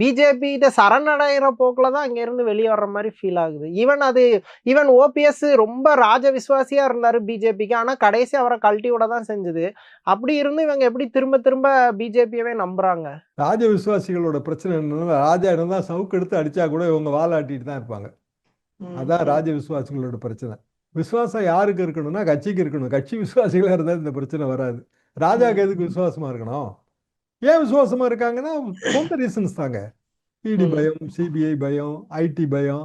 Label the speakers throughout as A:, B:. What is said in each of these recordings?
A: BJP கிட்ட சரணடைகிற போக்குல தான் அங்க இருந்து வெளியே வர்ற மாதிரி ஃபீல் ஆகுது. ஈவன் அது ஈவன் ஓபிஎஸ் ரொம்ப ராஜ விசுவாசியா இருந்தாரு பிஜேபிக்கு. ஆனா கடைசி அவரை கழட்டி விட தான் செஞ்சது. அப்படி இருந்து இவங்க எப்படி திரும்ப திரும்ப பிஜேபியவே நம்புறாங்க?
B: ராஜ விசுவாசிகளோட பிரச்சனை என்னன்னா ராஜா இருந்தா சவுக்கு எடுத்து அடிச்சா கூட இவங்க வாலாட்டிட்டு தான் இருப்பாங்க. அதான் ராஜ விசுவாசிகளோட பிரச்சனை. விசுவாசம் யாருக்கு இருக்கணும்னா கட்சிக்கு இருக்கணும். கட்சி விசுவாசிகளா இருந்தா இந்த பிரச்சனை வராது. ராஜாக்கு எதுக்கு விசுவாசமா இருக்கணும்? ஏன் விசுவாசமா இருக்காங்கன்னா சொந்த ரீசன்ஸ் தாங்க. இடி. பயம் சிபிஐ பயம் ஐடி பயம்.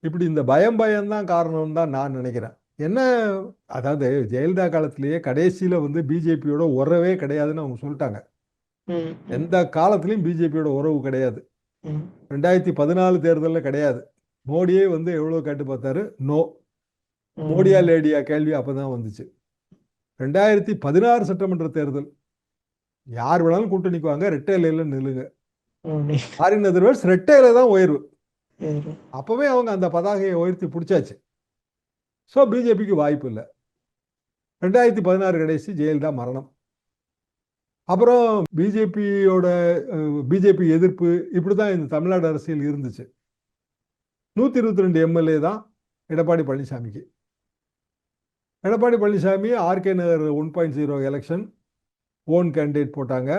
B: இப்படி இந்த பயம் பயம் தான் காரணம் தான் நான் நினைக்கிறேன். என்ன அதாவது ஜெயலலிதா காலத்திலேயே கடைசியில வந்து பிஜேபியோட உறவே கிடையாதுன்னு அவங்க சொல்லிட்டாங்க. எந்த காலத்திலயும் பிஜேபியோட உறவு கிடையாது. ரெண்டாயிரத்தி பதினாலு தேர்தலில் கிடையாது. மோடியே வந்து எவ்வளோ கேட்டு பார்த்தாரு? நோ. மோடியா லேடியா கேள்வி அப்பதான் வந்துச்சு. ரெண்டாயிரத்தி பதினாறு சட்டமன்ற தேர்தல். யார் வேணாலும் கூட்டணிக்குவாங்க ரெட்டையில நில்லுங்க. ஃபாரின் அதர்வைஸ் ரெட்டையில தான் உயர்வு. அப்பவே அவங்க அந்த பதாகையை உயர்த்தி பிடிச்சாச்சு. ஸோ பிஜேபிக்கு வாய்ப்பு இல்லை. ரெண்டாயிரத்தி பதினாறு கடைசி ஜெயலலிதா மரணம். அப்புறம் பிஜேபியோட பிஜேபி எதிர்ப்பு இப்படி தான் இந்த தமிழ்நாடு அரசியல் இருந்துச்சு. நூற்றி இருபத்தி ரெண்டு எம்எல்ஏ தான் எடப்பாடி பழனிசாமிக்கு. Edappadi Palaniswami RK Nagar one point zero election own candidate போட்டாங்க.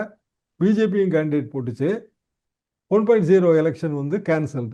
B: பிஜேபியும் கேண்டிடேட் போட்டுச்சு. ஒன் பாயிண்ட் ஜீரோ எலெக்ஷன் வந்து கேன்சல்டு